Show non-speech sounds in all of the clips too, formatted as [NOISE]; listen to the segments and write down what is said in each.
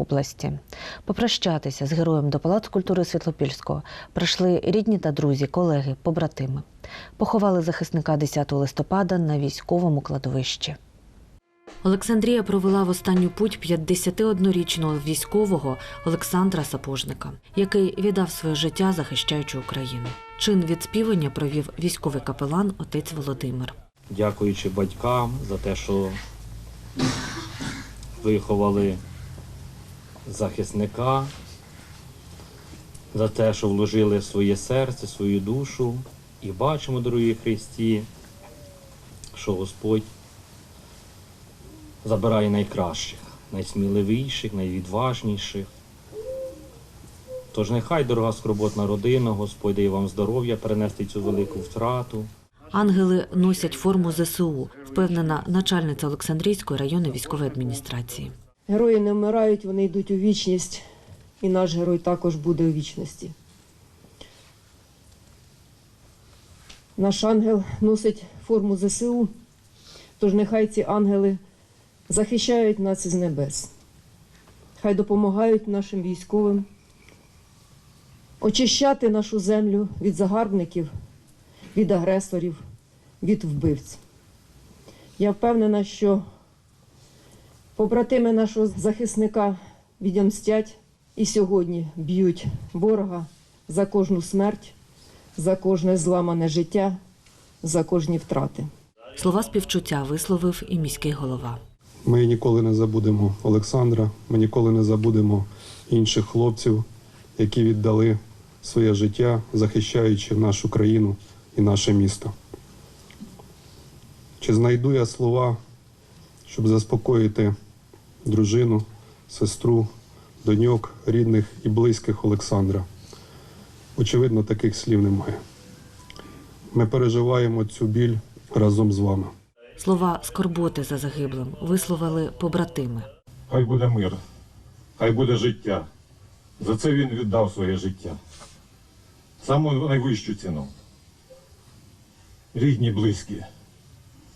області. Попрощатися з героєм до Палацу культури Світлопільського прийшли рідні та друзі, колеги, побратими. Поховали захисника 10 листопада на військовому кладовищі. Олександрія провела в останню путь 51-річного військового Олександра Сапожника, який віддав своє життя, захищаючи Україну. Чин відспівання провів військовий капелан отець Володимир. дякуючи батькам за те, що виховали захисника, за те, що вложили своє серце, свою душу. І бачимо, дорогі Христі, що Господь забирає найкращих, найсміливіших, найвідважніших. Тож нехай, дорога скорботна родина, Господь дає вам здоров'я перенести цю велику втрату. Ангели носять форму ЗСУ, впевнена начальниця Олександрійської районної військової адміністрації. Герої не вмирають, вони йдуть у вічність, і наш герой також буде у вічності. Наш ангел носить форму ЗСУ, тож нехай ці ангели захищають нас із небес. Хай допомагають нашим військовим очищати нашу землю від загарбників, від агресорів, від вбивць. Я впевнена, що Побратими нашого захисника відомстять і сьогодні б'ють ворога за кожну смерть, за кожне зламане життя, за кожні втрати. Слова співчуття висловив і міський голова. Ми ніколи не забудемо Олександра, ми ніколи не забудемо інших хлопців, які віддали своє життя, захищаючи нашу країну і наше місто. Чи знайду я слова, щоб заспокоїти дружину, сестру, доньок, рідних і близьких Олександра? Очевидно, таких слів немає. Ми переживаємо цю біль разом з вами. Слова скорботи за загиблим висловили побратими. Хай буде мир, хай буде життя. За це він віддав своє життя. Саму найвищу ціну. Рідні, близькі.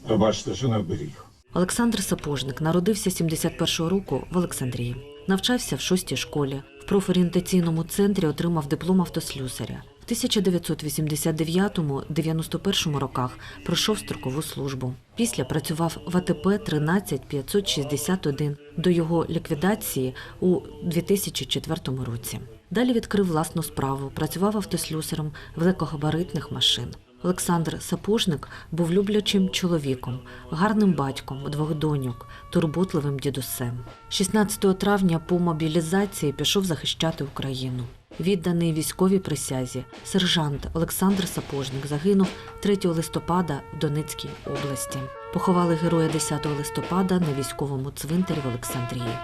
Пробачте, що не оберіг. Олександр Сапожник народився 71-го року в Олександрії. Навчався в шостій школі. В профорієнтаційному центрі отримав диплом автослюсаря. В 1989-91 роках пройшов строкову службу. Після працював в АТП 13561 до його ліквідації у 2004 році. Далі відкрив власну справу, працював автослюсарем великогабаритних машин. Олександр Сапожник був люблячим чоловіком, гарним батьком двох доньок, турботливим дідусем. 16 травня по мобілізації пішов захищати Україну. Відданий військовій присязі, сержант Олександр Сапожник загинув 3 листопада в Донецькій області. Поховали героя 10 листопада на військовому цвинтарі в Олександрії.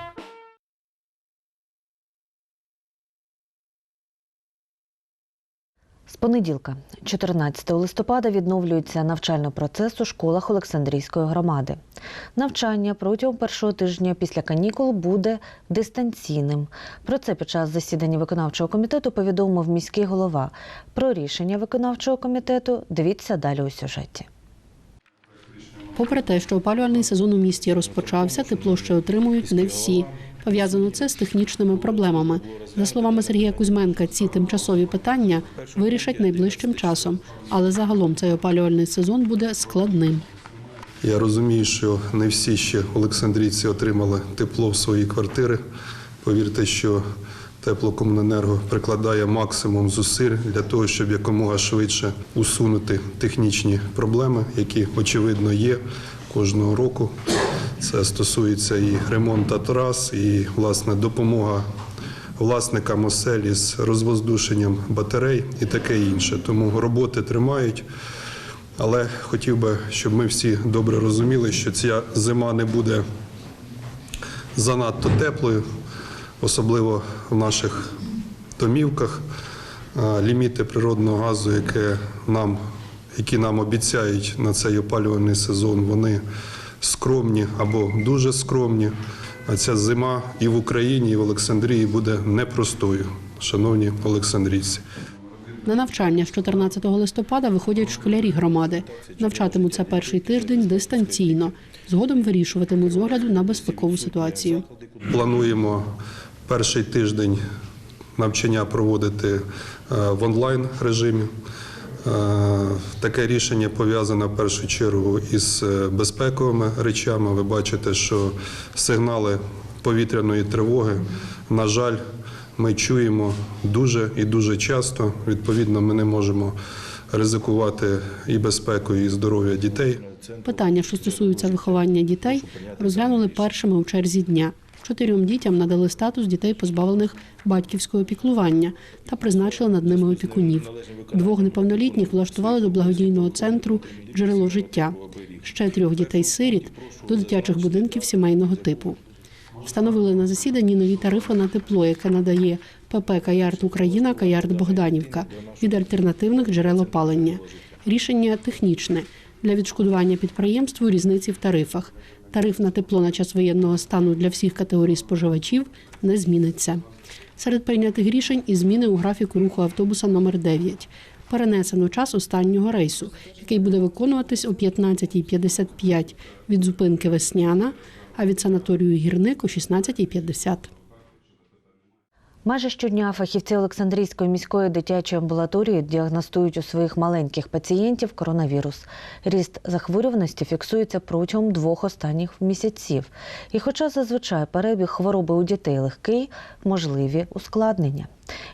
З понеділка, 14 листопада, відновлюється навчальний процес у школах Олександрійської громади. Навчання протягом першого тижня після канікул буде дистанційним. Про це під час засідання виконавчого комітету повідомив міський голова. Про рішення виконавчого комітету дивіться далі у сюжеті. Попри те, що опалювальний сезон у місті розпочався, тепло ще отримують не всі. Пов'язано це з технічними проблемами. За словами Сергія Кузьменка, ці тимчасові питання вирішать найближчим часом, але загалом цей опалювальний сезон буде складним. Я розумію, що не всі ще олександрійці отримали тепло в свої квартири. Повірте, що теплокомуненерго прикладає максимум зусиль для того, щоб якомога швидше усунути технічні проблеми, які очевидно є кожного року. Це стосується і ремонту трас, і власне допомога власникам оселі з розвоздушенням батарей і таке інше. Тому роботи тримають. Але хотів би, щоб ми всі добре розуміли, що ця зима не буде занадто теплою, особливо в наших домівках. Ліміти природного газу, яке нам, які нам обіцяють на цей опалювальний сезон, вони скромні або дуже скромні. А ця зима і в Україні, і в Олександрії буде непростою, шановні олександрійці. На навчання з 14 листопада виходять школярі громади. Навчатимуться перший тиждень дистанційно. Згодом вирішуватимуть з огляду на безпекову ситуацію. Плануємо перший тиждень навчання проводити е, в онлайн режимі. Е, Таке рішення пов'язане в першу чергу із е, безпековими речами. Ви бачите, що сигнали повітряної тривоги, на жаль, ми чуємо дуже і дуже часто. Відповідно, ми не можемо ризикувати і безпекою, і здоров'я дітей. Питання, що стосуються виховання дітей, розглянули першими у черзі дня. Чотирьом дітям надали статус дітей, позбавлених батьківського піклування, та призначили над ними опікунів. Двох неповнолітніх влаштували до благодійного центру Джерело життя. Ще трьох дітей-сиріт до дитячих будинків сімейного типу. Встановили на засіданні нові тарифи на тепло, яке надає ПП Каярд Україна, Каярд Богданівка від альтернативних джерел опалення. Рішення технічне для відшкодування підприємству різниці в тарифах. Тариф на тепло на час воєнного стану для всіх категорій споживачів не зміниться. Серед прийнятих рішень і зміни у графіку руху автобуса номер 9 Перенесено час останнього рейсу, який буде виконуватись о 15.55 від зупинки Весняна, а від санаторію Гірник о 16.50. Майже щодня фахівці Олександрійської міської дитячої амбулаторії діагностують у своїх маленьких пацієнтів коронавірус. Ріст захворюваності фіксується протягом двох останніх місяців. І хоча зазвичай перебіг хвороби у дітей легкий, можливі ускладнення.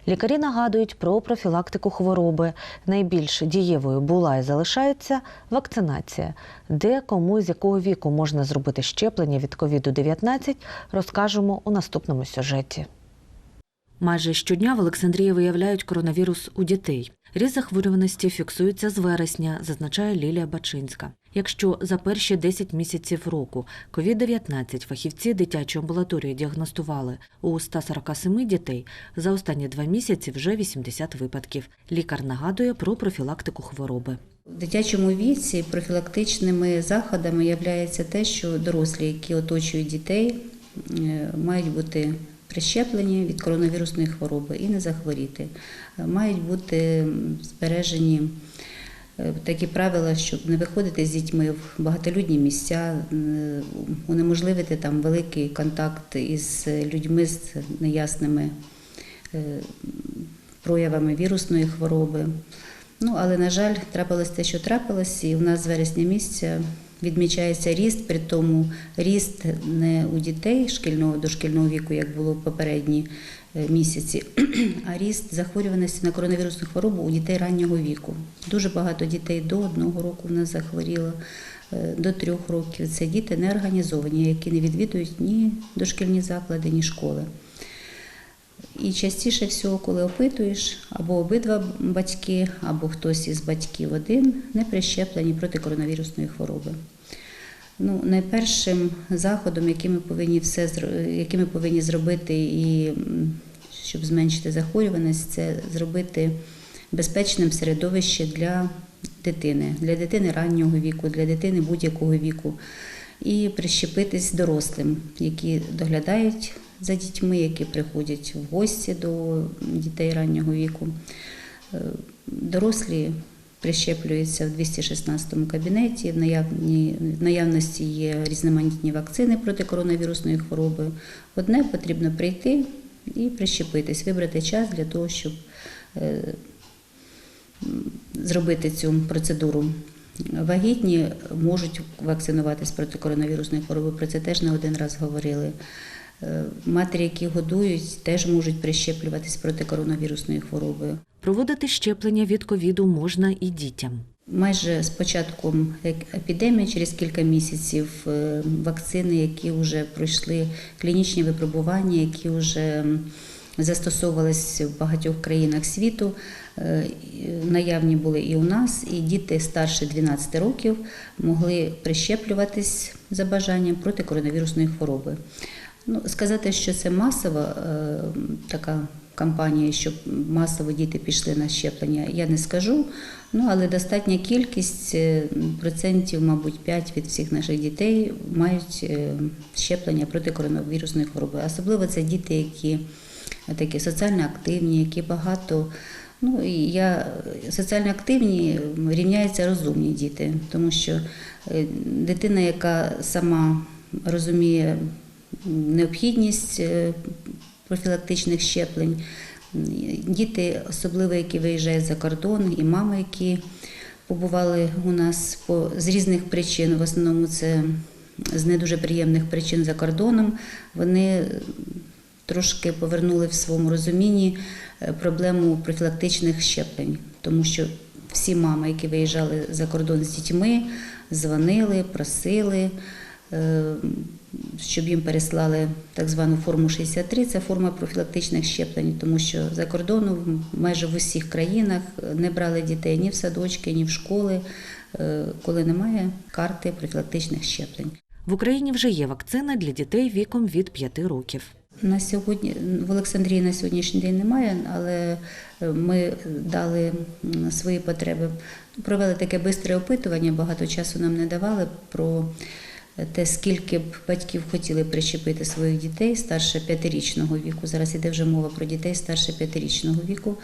Лікарі нагадують про профілактику хвороби. Найбільш дієвою була і залишається вакцинація. Де, кому з якого віку можна зробити щеплення від COVID-19, розкажемо у наступному сюжеті. Майже щодня в Олександрії виявляють коронавірус у дітей. Ріст захворюваності фіксується з вересня, зазначає Лілія Бачинська. Якщо за перші 10 місяців року COVID-19 фахівці дитячої амбулаторії діагностували у 147 дітей, за останні два місяці вже 80 випадків. Лікар нагадує про профілактику хвороби. В дитячому віці профілактичними заходами є те, що дорослі, які оточують дітей, е, мають бути прищеплені від коронавірусної хвороби і не захворіти. Е, Мають бути збережені е, такі правила, щоб не виходити з дітьми в багатолюдні місця, унеможливити там великий контакт із людьми з неясними е, проявами вірусної хвороби. Ну, але, на жаль, трапилось те, що трапилось, і у нас з вересня місяця відмічається ріст, при тому ріст не у дітей шкільного дошкільного віку, як було в попередні е, місяці, [CLEARS THROAT] а ріст захворюваності на коронавірусну хворобу у дітей раннього віку. Дуже багато дітей до одного року в нас захворіло, е, до трьох років. Це діти неорганізовані, які не відвідують ні дошкільні заклади, ні школи. І частіше всього, коли опитуєш, або обидва батьки, або хтось із батьків один не прищеплені проти коронавірусної хвороби. Ну, найпершим заходом, який ми повинні все який ми повинні зробити, і щоб зменшити захворюваність, це зробити безпечним середовище для дитини, для дитини раннього віку, для дитини будь-якого віку, і прищепитись дорослим, які доглядають за дітьми, які приходять в гості до дітей раннього віку. Е, Дорослі прищеплюються в 216 кабінеті. В наявності є різноманітні вакцини проти коронавірусної хвороби. Одне потрібно прийти і прищепитись, вибрати час для того, щоб е, зробити цю процедуру. Вагітні можуть вакцинуватись проти коронавірусної хвороби. Про це теж не один раз говорили. Е, Матері, які годують, теж можуть прищеплюватись проти коронавірусної хвороби. Проводити щеплення від ковіду можна і дітям. Майже з початком епідемії, через кілька місяців, е, вакцини, які вже пройшли клінічні випробування, які вже застосовувалися в багатьох країнах світу, е, наявні були і у нас, і діти старше 12 років могли прищеплюватись за бажанням проти коронавірусної хвороби. Ну, сказати, що це масова е, така кампанія, щоб масово діти пішли на щеплення, я не скажу. Ну, але достатня кількість е, процентів, мабуть, 5 від всіх наших дітей мають е, щеплення проти коронавірусної хвороби. Особливо це діти, які такі соціально активні, які багато. Ну я соціально активні рівняються розумні діти, тому що е, дитина, яка сама розуміє необхідність е, профілактичних щеплень. Діти, особливо які виїжджають за кордон, і мами, які побували у нас по, з різних причин, в основному це з не дуже приємних причин за кордоном, вони трошки повернули в своєму розумінні е, проблему профілактичних щеплень, тому що всі мами, які виїжджали за кордон з дітьми, дзвонили, просили, е, щоб їм переслали так звану форму 63, це форма профілактичних щеплень, тому що за кордоном майже в усіх країнах не брали дітей ні в садочки, ні в школи, е, коли немає карти профілактичних щеплень. В Україні вже є вакцина для дітей віком від 5 років. На сьогодні в Олександрії на сьогоднішній день немає, але е, ми дали свої потреби. Провели таке бистре опитування, багато часу нам не давали про те, скільки б батьків хотіли прищепити своїх дітей старше п'ятирічного віку. Зараз іде вже мова про дітей старше п'ятирічного віку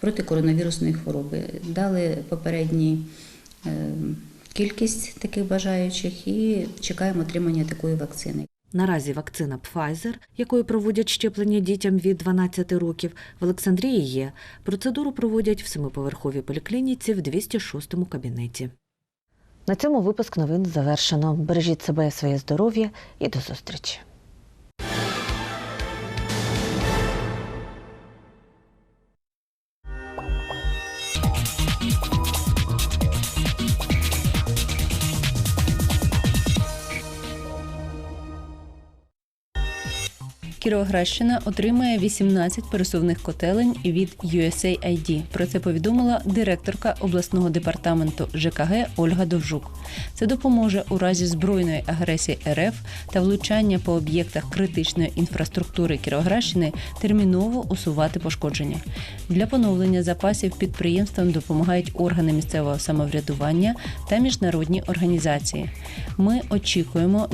проти коронавірусної хвороби. Дали попередній е, кількість таких бажаючих і чекаємо отримання такої вакцини. Наразі вакцина Pfizer, якою проводять щеплення дітям від 12 років, в Олександрії є. Процедуру проводять в семиповерховій поліклініці в 206 кабінеті. На цьому випуск новин завершено. Бережіть себе своє здоров'я і до зустрічі. Кіровоградщина отримає 18 пересувних котелень від USAID. Про це повідомила директорка обласного департаменту ЖКГ Ольга Довжук. Це допоможе у разі збройної агресії РФ та влучання по об'єктах критичної інфраструктури Кіровоградщини терміново усувати пошкодження. Для поновлення запасів підприємствам допомагають органи місцевого самоврядування та міжнародні організації. Ми очікуємо